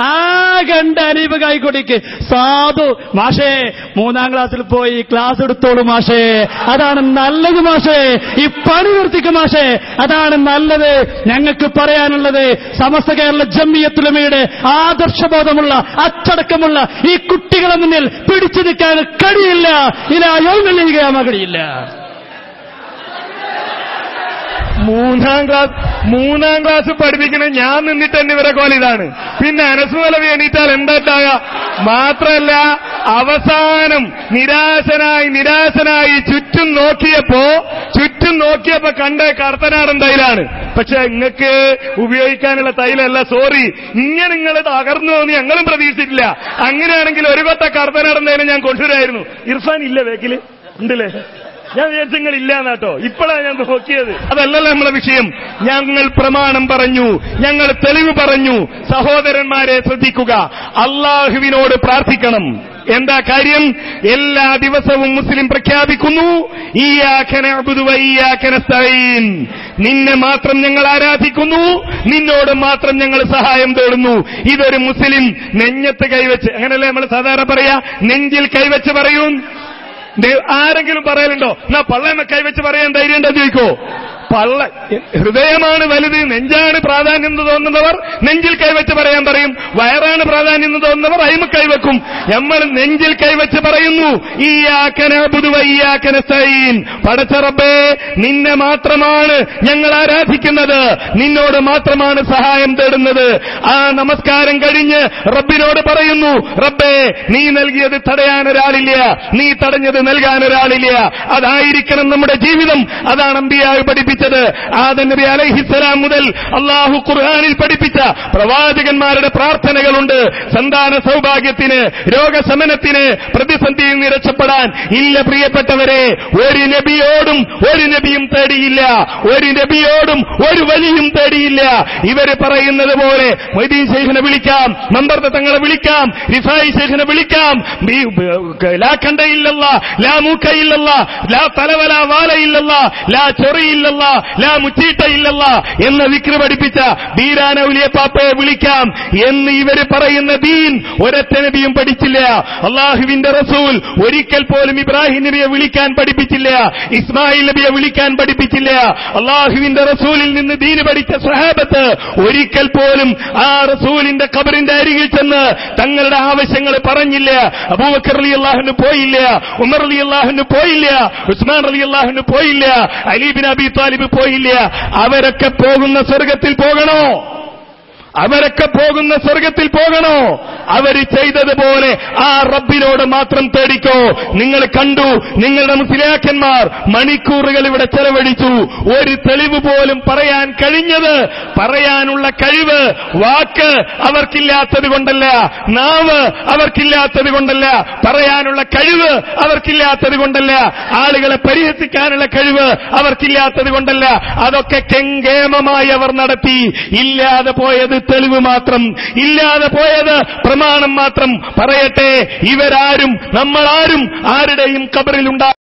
ആ കണ്ട അനീപ് കൈക്കൊടിക്ക് സാധു മാഷേ മൂന്നാം ക്ലാസ്സിൽ പോയി ക്ലാസ് എടുത്തോളൂ മാഷേ. അതാണ് നല്ലത് മാഷേ. ഈ പണി നിർത്തിക്ക് മാഷേ. അതാണ് നല്ലത്. ഞങ്ങൾക്ക് പറയാനുള്ളത് സമസ്ത കേരള ജമ്മിയത്തുലമയുടെ ആദർശബോധമുള്ള അച്ചടക്കമുള്ള ഈ കുട്ടികളെ മുന്നിൽ പിടിച്ചു നിൽക്കാൻ കഴിയില്ല. ഇല്ല ഇലായോന്നില്ലാമ കഴിയില്ല മൂന്നാം ക്ലാസ് മൂന്നാം ക്ലാസ് പഠിപ്പിക്കണ ഞാൻ നിന്നിട്ട് തന്നെ ഇവരെ കോലിതാണ് പിന്നെ അനസുമലവി എണീറ്റാൽ എന്താട്ടായ മാത്രല്ല അവസാനം നിരാശനായി നിരാശനായി ചുറ്റും നോക്കിയപ്പോ ചുറ്റും നോക്കിയപ്പോ കണ്ട കർത്തനാടൻ തൈലാണ്. പക്ഷെ നിങ്ങൾക്ക് ഉപയോഗിക്കാനുള്ള തൈലല്ല സോറി. ഇങ്ങനെ നിങ്ങൾ തകർന്നു എന്ന് ഞങ്ങളും പ്രതീക്ഷിച്ചിട്ടില്ല. അങ്ങനെയാണെങ്കിൽ ഒരു കൊത്ത കർത്തനാടൻ തൈലം ഞാൻ കൊണ്ടുവരായിരുന്നു. ഇർഫാൻ ഇല്ല വേക്കിൽ ഉണ്ടല്ലേ? ഞാൻ വിചാരിച്ചങ്ങൾ ഇല്ലാന്നാട്ടോ ഇപ്പോഴാണ് ഞാൻ നോക്കിയത്. അതല്ലല്ലോ നമ്മളെ വിഷയം. ഞങ്ങൾ പ്രമാണം പറഞ്ഞു. ഞങ്ങൾ തെളിവ് പറഞ്ഞു. സഹോദരന്മാരെ ശ്രദ്ധിക്കുക. അള്ളാഹുവിനോട് പ്രാർത്ഥിക്കണം. എന്താ കാര്യം? എല്ലാ ദിവസവും മുസ്ലിം പ്രഖ്യാപിക്കുന്നു. നിന്നെ മാത്രം ഞങ്ങൾ ആരാധിക്കുന്നു. നിന്നോട് മാത്രം ഞങ്ങൾ സഹായം തേടുന്നു. ഇതൊരു മുസ്ലിം നെഞ്ഞത്ത് കൈവച്ച് അങ്ങനല്ലേ നമ്മൾ സാധാരണ പറയാ? നെഞ്ചിൽ കൈവച്ച് പറയൂ. ആരെങ്കിലും പറയലുണ്ടോ? എന്നാ പള്ളേനെ കൈവച്ച് പറയാൻ ധൈര്യം ഉണ്ടോ ചോദിക്കോ. പള്ള ഹൃദയമാണ് വലുത് നെഞ്ചാണ് പ്രാധാന്യം തോന്നുന്നവർ നെഞ്ചിൽ കൈവച്ച് പറയാൻ പറയും. വയറാണ് പ്രാധാന്യം തോന്നുന്നവർ അയിമ കൈവെക്കും. നമ്മൾ നെഞ്ചിൽ കൈവച്ച് പറയുന്നു ഈ ഈയാക്കനബുദുവയ്യാക്കനസ്തീൻ പടച്ചറബേ നിന്നെ മാത്രമാണ് ഞങ്ങൾ ആരാധിക്കുന്നത്. നിന്നോട് മാത്രമാണ് സഹായം തേടുന്നത്. ആ നമസ്കാരം കഴിഞ്ഞ് റബ്ബിനോട് പറയുന്നു റബ്ബേ നീ നൽകിയത് തടയാൻ ഒരാളില്ല. നീ തടഞ്ഞത് നൽകാൻ ഒരാളില്ല. അതായിരിക്കണം നമ്മുടെ ജീവിതം. അതാണ് അമ്പിയായി പഠിപ്പിച്ചത് ആദം നബി അലൈഹിസ്സലാം മുതൽ അള്ളാഹു ഖുർആാനിൽ പഠിപ്പിച്ച പ്രവാചകന്മാരുടെ പ്രാർത്ഥനകളുണ്ട്. സന്താന സൗഭാഗ്യത്തിന് രോഗശമനത്തിന് പ്രതിസന്ധിയിൽ നിന്ന് ഇല്ല പ്രിയപ്പെട്ടവരെ. ഒരു നബിയോടും ഒരു നബിയും തേടിയില്ല. ഒരു നബിയോടും ഒരു വലിയും തേടിയില്ല. ഇവർ പറയുന്നത് പോലെ മൊയ്തീൻ ശേഖനെ വിളിക്കാം മമ്പർത്ത തങ്ങളെ വിളിക്കാം റിഫായി ശേഖനെ വിളിക്കാം. ലാ കണ്ടയില്ലല്ല ലാ മൂക്കയില്ലല്ല ലാ തലവല വാലയില്ലല്ല ലാ ചൊറിയില്ലല്ല ലാ മുച്ചീട്ടയില്ലല്ല എന്ന വിക്രി പഠിപ്പിച്ച ബീരാന ഉലിയപ്പാപ്പയെ വിളിക്കാം എന്ന് ഇവർ പറയുന്ന ദീൻ ഒരൊറ്റ നബിയും പഠിച്ചില്ല. അള്ളാഹുവിന്റെ റസൂൽ ഒരിക്കൽ പോലും ഇബ്രാഹിം നബിയെ വിളിക്കാൻ പഠിപ്പിച്ചില്ല. ഇസ്മായിൽ നബിയെ വിളിക്കാൻ പഠിപ്പിച്ചില്ല. അള്ളാഹുവിന്റെ റസൂലിൽ നിന്ന് ദീന് പഠിച്ച സഹാബത്ത് ഒരിക്കൽ പോലും ആ റസൂലിന്റെ കബറിന്റെ അരികിൽ ചെന്ന് തങ്ങളുടെ ആവശ്യങ്ങൾ പറഞ്ഞില്ല. അബൂബക്കർ അലി അള്ളാഹുന് പോയില്ല ഉമർ അലി അള്ളാഹുന് പോയില്ല ഉസ്മാൻ അലി അള്ളാഹുന് പോയില്ല അലീബിൻ അബി താലിബ് പോയില്ല. അവരൊക്കെ പോകുന്ന സ്വർഗത്തിൽ പോകണോ? അവരൊക്കെ പോകുന്ന സ്വർഗത്തിൽ പോകണോ? അവർ ചെയ്തതുപോലെ ആ റബ്ബിനോട് മാത്രം തേടിക്കോ നിങ്ങൾ കണ്ടു നിങ്ങളുടെ മുസ്ലിയാക്കന്മാർ മണിക്കൂറുകൾ ഇവിടെ ചെലവഴിച്ചു. ഒരു തെളിവ് പോലും പറയാൻ കഴിഞ്ഞത് പറയാനുള്ള കഴിവ് വാക്ക് അവർക്കില്ലാത്തത് കൊണ്ടല്ല. നാവ് അവർക്കില്ലാത്തത് കൊണ്ടല്ല. പറയാനുള്ള കഴിവ് അവർക്കില്ലാത്തത് കൊണ്ടല്ല. ആളുകളെ പരിഹസിക്കാനുള്ള കഴിവ് അവർക്കില്ലാത്തത് കൊണ്ടല്ല. അതൊക്കെ കെങ്കേമമായി അവർ നടത്തി. ഇല്ലാതെ പോയത് തെളിവ് മാത്രം ഇല്ലാതെ പോയത് പ്രമാണം മാത്രം പറയട്ടെ. ഇവരാരും നമ്മളാരും ആരുടെയും കബറിലുണ്ടാ